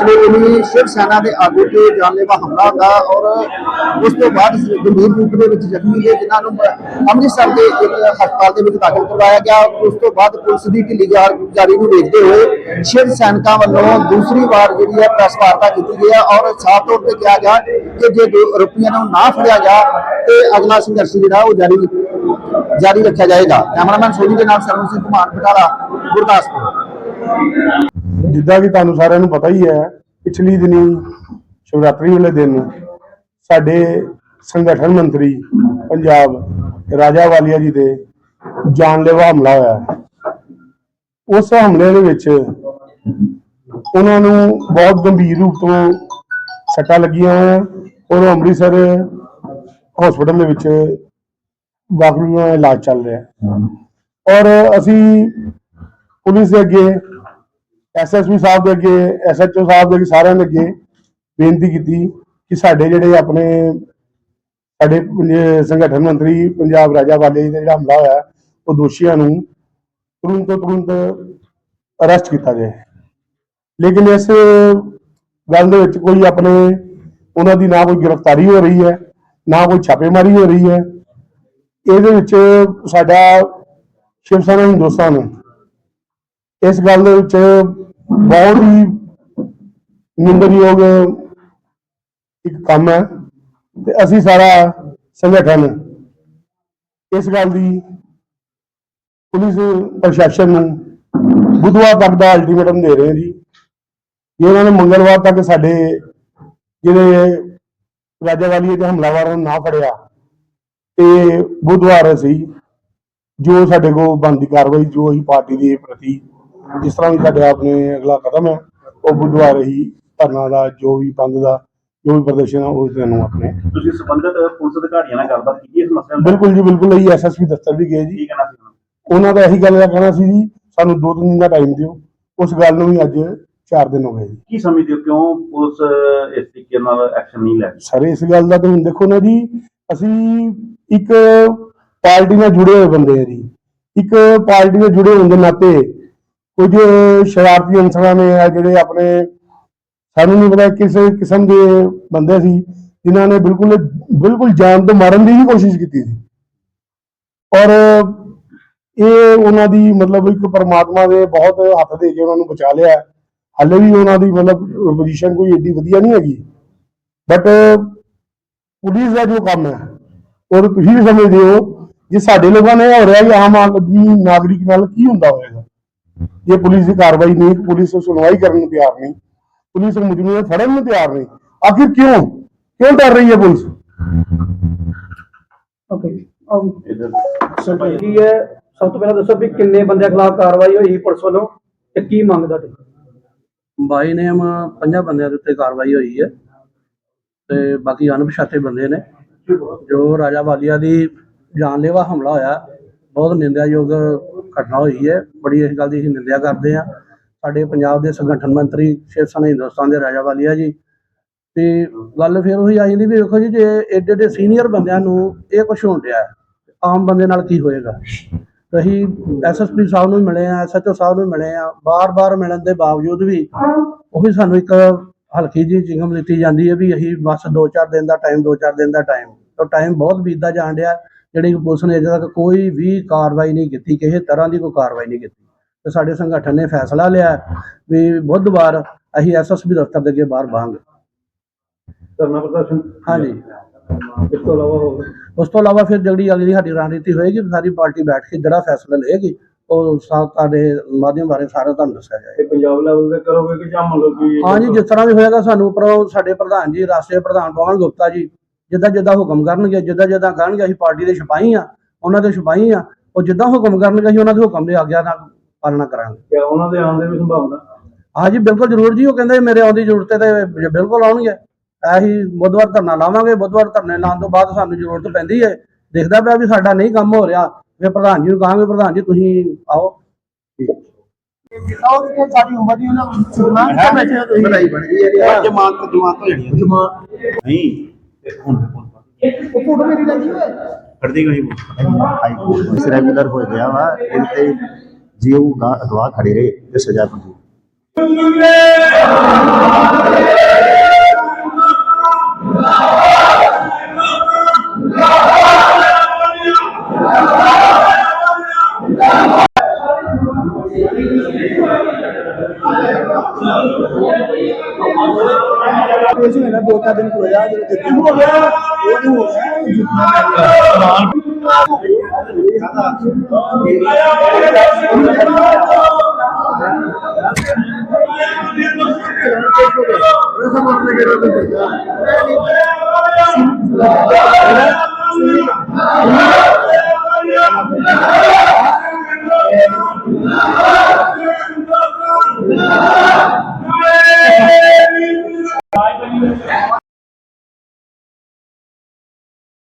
ਪਿਛਲੇ ਦਿਨੀ ਸ਼ਿਵ ਸੈਨਾ ਦੇ ਆਗੂ ਤੇ ਜਾਨਲੇਵਾ ਹਮਲਾ ਹੁੰਦਾ ਔਰ ਉਸ ਤੋਂ ਬਾਅਦ ਗੰਭੀਰ ਰੂਪ ਦੇ ਵਿੱਚ ਜ਼ਖਮੀ ਨੇ, ਜਿਨ੍ਹਾਂ ਨੂੰ ਅੰਮ੍ਰਿਤਸਰ ਦੇ ਇੱਕ ਹਸਪਤਾਲ ਦੇ ਵਿੱਚ ਦਾਖਲ ਕਰਵਾਇਆ ਗਿਆ। ਉਸ ਤੋਂ ਬਾਅਦ ਪੁਲਿਸ ਦੀ ਢਿੱਲੀ ਜਾਰੀ ਨੂੰ ਵੇਖਦੇ ਹੋਏ ਸ਼ਿਵ ਸੈਨਿਕਾਂ ਵੱਲੋਂ ਦੂਸਰੀ ਵਾਰ ਜਿਹੜੀ ਹੈ ਪ੍ਰੈਸ ਵਾਰਤਾ ਕੀਤੀ ਗਈ ਹੈ ਔਰ ਸਾਫ਼ ਤੌਰ ਤੇ ਕਿਹਾ ਗਿਆ ਕਿ ਜੇ ਦੋ ਆਰੋਪੀਆਂ ਨੂੰ ਨਾ ਫੜਿਆ ਗਿਆ ਤੇ ਅਗਲਾ ਸੰਘਰਸ਼ ਜਿਹੜਾ ਉਹ ਜਾਰੀ ਜਾਰੀ ਰੱਖਿਆ ਜਾਏਗਾ। ਕੈਮਰਾਮੈਨ ਸੋਨੀ ਦੇ ਨਾਲ ਸਰਵਨ ਸਿੰਘ ਕੁਮਾਰ, ਬਟਾਲਾ, ਗੁਰਦਾਸਪੁਰ। ਜਿੱਦਾਂ ਕਿ ਤੁਹਾਨੂੰ ਸਾਰਿਆਂ ਨੂੰ ਪਤਾ ਹੀ ਹੈ ਪਿਛਲੀ ਦਿਨੀ ਸ਼ਿਵਰਾਤਰੀ ਵਾਲੇ ਦਿਨ ਸਾਡੇ ਸੰਗਠਨ ਮੰਤਰੀ ਪੰਜਾਬ ਰਾਜਾ ਵਾਲੀਆ ਜੀ ਦੇ ਜਾਨਲੇਵਾ ਹਮਲਾ ਹੋਇਆ। ਉਸ ਹਮਲੇ ਦੇ ਵਿੱਚ ਉਹਨਾਂ ਨੂੰ ਬਹੁਤ ਗੰਭੀਰ ਰੂਪ ਤੋਂ ਸੱਟਾਂ ਲੱਗੀਆਂ ਹੈ ਔਰ ਅੰਮ੍ਰਿਤਸਰ ਹਸਪੀਟਲ ਦੇ ਵਿੱਚ ਦਾ ਇਲਾਜ ਚੱਲ ਰਿਹਾ ਔਰ ਅਸੀਂ ਪੁਲਿਸ ਦੇ ਅੱਗੇ ਐਸਐਸਪੀ ਸਾਹਿਬ ਦੇ ਅੱਗੇ ਐਸਐਚਓ ਸਾਹਿਬ ਦੇ ਅੱਗੇ ਸਾਰਿਆਂ ਦੇ ਅੱਗੇ ਬੇਨਤੀ ਕੀਤੀ ਕਿ ਸਾਡੇ ਜਿਹੜੇ ਆਪਣੇ, ਸਾਡੇ ਸੰਗਠਨ ਮੰਤਰੀ ਪੰਜਾਬ ਰਾਜਾ ਵਾਲੇ ਜੀ ਦਾ ਜਿਹੜਾ ਹਮਲਾ ਹੋਇਆ, ਉਹ ਦੋਸ਼ੀਆਂ ਨੂੰ ਤੁਰੰਤ ਤੋਂ ਤੁਰੰਤ ਅਰੈਸਟ ਕੀਤਾ ਜਾਏ। ਲੇਕਿਨ ਇਸ ਗੱਲ ਦੇ ਵਿੱਚ ਕੋਈ ਆਪਣੇ, ਉਹਨਾਂ ਦੀ ਨਾ ਕੋਈ ਗ੍ਰਿਫਤਾਰੀ ਹੋ ਰਹੀ ਹੈ, ਨਾ ਕੋਈ ਛਾਪੇਮਾਰੀ ਹੋ ਰਹੀ ਹੈ। ਇਹਦੇ ਵਿੱਚ ਸਾਡਾ ਸ਼ਿਵ ਸੈਨਾ ਹਿੰਦੁਸਤਾਨ ਇਸ ਗੱਲ ਦੇ ਵਿੱਚ ਬਹੁਤ ਹੀ ਨਿੰਦਣਯੋਗ ਇੱਕ ਕੰਮ ਹੈ ਤੇ ਅਸੀਂ ਸਾਰਾ ਸੰਗਠਨ ਇਸ ਗੱਲ ਦੀ ਪੁਲਿਸ ਪ੍ਰਸ਼ਾਸਨ ਨੂੰ ਬੁੱਧਵਾਰ ਤੱਕ ਦਾ ਅਲਟੀਮੇਟਮ ਦੇ ਰਹੇ ਹਾਂ ਜੀ। ਜੇ ਉਹਨਾਂ ਨੇ ਮੰਗਲਵਾਰ ਤੱਕ ਸਾਡੇ ਜਿਹੜੇ ਰਾਜਾਵਾਲੀ ਦੇ ਹਮਲਾਵਰਾਂ ਨੂੰ ਨਾ ਫੜਿਆ, ਤੇ ਬੁੱਧਵਾਰ ਅਸੀਂ ਜੋ ਸਾਡੇ ਕੋਲ ਬਣਦੀ ਕਾਰਵਾਈ, ਜੋ ਅਸੀਂ ਪਾਰਟੀ ਦੇ ਪ੍ਰਤੀ ਜਿਸ ਤਰ੍ਹਾਂ ਵੀ ਸਾਡੇ ਆਪਣੇ ਅਗਲਾ ਕਦਮ ਹੈ ਉਹ ਬੁੱਧਵਾਰ ਹੀ ਧਰਨਾ ਦਾ ਜੋ ਵੀ ਬੰਦ ਦਾ ਜੋ ਵੀ ਪ੍ਰਦਰਸ਼ਨ ਹੈ ਉਹ ਤੁਹਾਨੂੰ ਆਪਣੇ। ਤੁਸੀਂ ਸੰਬੰਧਿਤ ਪੁਲਿਸ ਅਧਿਕਾਰੀਆਂ ਨਾਲ ਗੱਲਬਾਤ ਕੀਤੀ ਇਸ ਮਸਲੇ ਬਿਲਕੁਲ ਜੀ ਬਿਲਕੁਲ ਅਸੀਂ ਐਸਐਸਪੀ ਦਫ਼ਤਰ ਵੀ ਗਏ ਜੀ। ਉਹਨਾਂ ਦਾ ਇਹੀ ਗੱਲ ਦਾ ਕਹਿਣਾ ਸੀ ਜੀ ਸਾਨੂੰ ਦੋ ਤਿੰਨ ਦਿਨ ਦਾ ਟਾਈਮ ਦਿਓ। ਉਸ ਗੱਲ ਨੂੰ ਵੀ ਅੱਜ 4 ਦਿਨ ਹੋ ਗਏ ਜੀ। ਕੀ ਸਮਝਦੇ ਹੋ ਕਿਉਂ ਪੁਲਿਸ ਇਸ ਤਰੀਕੇ ਨਾਲ ਐਕਸ਼ਨ ਨਹੀਂ ਲੈ ਰਹੀ? ਸਰ ਇਸ ਗੱਲ ਦਾ ਤੁਸੀਂ ਦੇਖੋ ਨਾ ਜੀ ਅਸੀਂ ਇੱਕ ਪਾਰਟੀ ਨਾਲ ਜੁੜੇ ਹੋਏ ਬੰਦੇ ਆ ਜੀ। ਇੱਕ ਪਾਰਟੀ ਨਾਲ ਜੁੜੇ ਹੋਣ ਦੇ ਨਾਤੇ ਕੁਝ ਸ਼ਰਾਰਤੀ ਅੰਸਰਾਂ ਨੇ ਆ ਜਿਹੜੇ ਆਪਣੇ, ਸਾਨੂੰ ਨਹੀਂ ਪਤਾ ਕਿਸੇ ਕਿਸਮ ਦੇ ਬੰਦੇ ਸੀ, ਜਿਨ੍ਹਾਂ ਨੇ ਬਿਲਕੁਲ ਬਿਲਕੁਲ ਜਾਨ ਤੋਂ ਮਾਰਨ ਦੀ ਵੀ ਕੋਸ਼ਿਸ਼ ਕੀਤੀ ਸੀ। ਔਰ ਇਹ ਉਹਨਾਂ ਦੀ ਮਤਲਬ ਇੱਕ ਪਰਮਾਤਮਾ ਦੇ ਬਹੁਤ ਹੱਥ ਦੇ ਕੇ ਉਹਨਾਂ ਨੂੰ ਬਚਾ ਲਿਆ। ਹੈ। ਹਾਲੇ ਵੀ ਉਹਨਾਂ ਦੀ ਮਤਲਬ ਪੋਜੀਸ਼ਨ ਕੋਈ ਏਡੀ ਵਧੀਆ ਨਹੀਂ ਹੈਗੀ। ਬਟ ਪੁਲਿਸ ਦਾ ਜੋ ਕੰਮ ਹੈ, ਔਰ ਤੁਸੀਂ ਵੀ ਸਮਝਦੇ ਹੋ, ਜੇ ਸਾਡੇ ਲੋਕਾਂ ਨੇ ਹੋ ਰਿਹਾ ਕਿ ਆਮ ਆਦਮੀ ਨਾਗਰਿਕ ਨਾਲ ਕੀ ਹੁੰਦਾ ਹੋਵੇਗਾ ਜੇ ਪੁਲਿਸ ਦੀ ਕਾਰਵਾਈ ਨਹੀਂ ਪੁਲਿਸ ਸੁਣਵਾਈ ਕਰਨ ਨੂੰ ਤਿਆਰ ਨਹੀਂ ਪੁਲਿਸ ਮੁਜਰਮ ਨੂੰ ਫੜਨ ਨੂੰ ਤਿਆਰ ਨਹੀਂ ਆਖਿਰ ਕਿਉਂ? ਕਿਉਂ ਡਰ ਰਹੀ ਹੈ ਪੁਲਿਸ? ਓਕੇ ਅਮ ਇੱਧਰ ਕੀ ਹੈ? ਸਭ ਤੋਂ ਪਹਿਲਾਂ ਦੱਸੋ ਵੀ ਕਿੰਨੇ ਬੰਦਿਆਂ ਖਿਲਾਫ ਕਾਰਵਾਈ ਹੋਈ ਪੁਲਿਸ ਵੱਲੋਂ ਤੇ ਕੀ ਮੰਗ ਤੁਹਾਡੀ? ਬਾਈ ਨੇਮ ਪੰਜਾਂ ਬੰਦਿਆਂ ਦੇ ਉੱਤੇ ਕਾਰਵਾਈ ਹੋਈ ਹੈ ਤੇ ਬਾਕੀ ਅਣਪਛਾਤੇ ਬੰਦੇ ਨੇ। ਜੋ ਰਾਜਾ ਵਾਲੀਆ ਦੀ ਜਾਨਲੇਵਾ ਹਮਲਾ ਹੋਇਆ ਬਹੁਤ ਨਿੰਦਿਆਯੋਗ ਘਟਨਾ ਹੋਈ ਹੈ। ਬੜੀ ਇਸ ਗੱਲ ਦੀ ਅਸੀਂ ਨਿੰਦਿਆ ਕਰਦੇ ਹਾਂ। ਸਾਡੇ ਪੰਜਾਬ ਦੇ ਸੰਗਠਨ ਮੰਤਰੀ ਸ਼ਿਵ ਸੈਨਾ ਹਿੰਦੁਸਤਾਨ ਦੇ ਰਾਜਾ ਵਾਲੀਆ ਜੀ। ਤੇ ਗੱਲ ਫਿਰ ਉਹੀ ਆ ਜਾਂਦੀ ਵੀ ਵੇਖੋ ਜੀ, ਜੇ ਏਡੇ ਏਡੇ ਸੀਨੀਅਰ ਬੰਦਿਆਂ ਨੂੰ ਇਹ ਕੁਝ ਹੋਣ ਡਿਆ, ਆਮ ਬੰਦੇ ਨਾਲ ਕੀ ਹੋਏਗਾ? ਤੇ ਅਸੀਂ ਐਸਐਸਪੀ ਸਾਹਿਬ ਨੂੰ ਮਿਲੇ ਆ ਐਸਐਚਓ ਸਾਹਿਬ ਨੂੰ ਮਿਲੇ ਆ ਬਾਰ-ਬਾਰ ਮਿਲਣ ਦੇ ਬਾਵਜੂਦ ਵੀ ਉਹੀ ਸਾਨੂੰ ਇੱਕ ਹਲਕੀ ਜਿਹੀ ਚਿੰਗਮ ਦਿੱਤੀ ਜਾਂਦੀ ਹੈ ਵੀ ਅਸੀਂ ਬਸ 2-4 ਦਿਨ ਦਾ ਟਾਈਮ 2-4 ਦਿਨ ਦਾ ਟਾਈਮ ਤਾਂ ਟਾਈਮ ਬਹੁਤ ਬੀਤਦਾ ਜਾਣ ਡਿਆ। ਜਿਹੜੀ ਪੁਲਿਸ ਨੇ ਅਜੇ ਤੱਕ ਕੋਈ ਵੀ ਕਾਰਵਾਈ ਨਹੀਂ ਕੀਤੀ ਕਿਸੇ ਤਰ੍ਹਾਂ ਦੀ ਕੋਈ ਕਾਰਵਾਈ ਨਹੀਂ ਕੀਤੀ। ਤੇ ਸਾਡੇ ਸੰਗਠਨ ਨੇ ਫੈਸਲਾ ਲਿਆ ਵੀ ਬੁੱਧਵਾਰ ਅਸੀਂ ਐਸਐਸਪੀ ਦਫ਼ਤਰ ਦੇ ਅੱਗੇ ਬਾਹਰ ਬਾਹਾਂਗੇ ਧਰਨਾ ਪ੍ਰਦਰਸ਼ਨ? ਹਾਂਜੀ। ਇਸ ਤੋਂ ਇਲਾਵਾ ਹੋਰ? ਉਸ ਤੋਂ ਇਲਾਵਾ ਫਿਰ ਜਿਹੜੀ ਅਗਲੀ ਸਾਡੀ ਰਣਨੀਤੀ ਹੋਏਗੀ ਸਾਰੀ ਪਾਰਟੀ ਬੈਠ ਕੇ ਜਿਹੜਾ ਫੈਸਲਾ ਲਏਗੀ ਉਹ ਸਾਡੇ ਮਾਧਿਅਮ ਬਾਰੇ ਸਾਰਾ ਤੁਹਾਨੂੰ ਦੱਸਿਆ ਜਾਏਗਾ। ਇਹ ਪੰਜਾਬ ਲੈਵਲ ਤੇ ਕਰੋਗੇ ਕਿ ਜਾਂ ਮੰਨ ਲਓ ਕਿ ਹਾਂਜੀ ਜਿਸ ਤਰ੍ਹਾਂ ਵੀ ਹੋਏਗਾ ਸਾਨੂੰ ਉੱਪਰੋਂ ਸਾਡੇ ਪ੍ਰਧਾਨ ਜੀ ਰਾਸ਼ਟਰੀ ਪ੍ਰਧਾਨ ਪਵਨ ਗੁਪਤਾ ਜੀ ਜਿੱਦਾਂ ਜਿੱਦਾਂ ਹੁਕਮ ਕਰਨਗੇ ਜਿੱਦਾਂ ਜਿੱਦਾਂ ਕਹਿਣਗੇ ਅਸੀਂ ਪਾਰਟੀ ਦੇ ਸਿਪਾਹੀ ਆ ਉਹਨਾਂ ਦੇ ਸਿਪਾਹੀ ਆ ਉਹ ਜਿੱਦਾਂ ਹੁਕਮ ਕਰਨਗੇ ਅਸੀਂ ਉਹਨਾਂ ਦੇ ਹੁਕਮ ਦੇ ਆਗਿਆ ਨਾਲ ਪਾਲਣਾ ਕਰਾਂਗੇ। ਕਿਆ ਉਹਨਾਂ ਦੇ ਆਉਣ ਦੀ ਵੀ ਸੰਭਾਵਨਾ? ਹਾਂਜੀ ਬਿਲਕੁਲ ਜ਼ਰੂਰ ਜੀ ਉਹ ਕਹਿੰਦੇ ਮੇਰੇ ਆਉਣ ਦੀ ਜ਼ਰੂਰਤ ਹੈ ਤੇ ਬਿਲਕੁਲ ਆਉਣਗੇ ਅਸੀਂ ਬੁੱਧਵਾਰ ਧਰਨਾ ਲਾਵਾਂਗੇ ਬੁੱਧਵਾਰ ਧਰਨੇ ਲਾਉਣ ਤੋਂ ਬਾਅਦ ਸਾਨੂੰ ਜ਼ਰੂਰਤ ਪੈਂਦੀ ਹੈ। ਦੇਖਦਾ ਪਿਆ ਵੀ ਸਾਡਾ ਨਹੀਂ ਕੰਮ ਹੋ ਰਿਹਾ ਫਿਰ ਪ੍ਰਧਾਨ ਜੀ ਨੂੰ ਕਹਾਂਗੇ ਪ੍ਰਧਾਨ ਜੀ ਤੁਸੀਂ ਆਓ। ਸਾਡੀ ਉਮਰ ਦੀ ਉਹਨਾਂ ਨੂੰ ਬਣ ਗਈ ਹੈ ਜਮਾਨਤ ਜਮਾਨਤ ਹੋ। ਜਾਣੀ ਹੈ ਨਹੀਂ। ਹੁਣ ਉਹ ਫੋਟੋ ਮੇਰੀ ਲੱਗੀ ਹੋਏ ਫੜਦੀ ਕੋਈ ਹਾਈ ਕੋਰਟ ਇਸ ਰੈਗੂਲਰ ਹੋ ਗਿਆ ਵਾ ਇਹ ਤੇ ਜੇ ਉਹ ਗਾ ਅਗਵਾ ਖੜੇ ਰਹੇ ਤੇ ਸਜ਼ਾ ਪੰਜੂ ਮੁੰਡੇ ਮੁੰਡੇ ਦਿਨ ਹੋਇਆ ਜਦੋਂ ਜਿੱਤਿਆ ਹੋ ਗਿਆ ਉਹ ਨਹੀਂ ਹੋ ਗਿਆ ਜਿੱਤਿਆ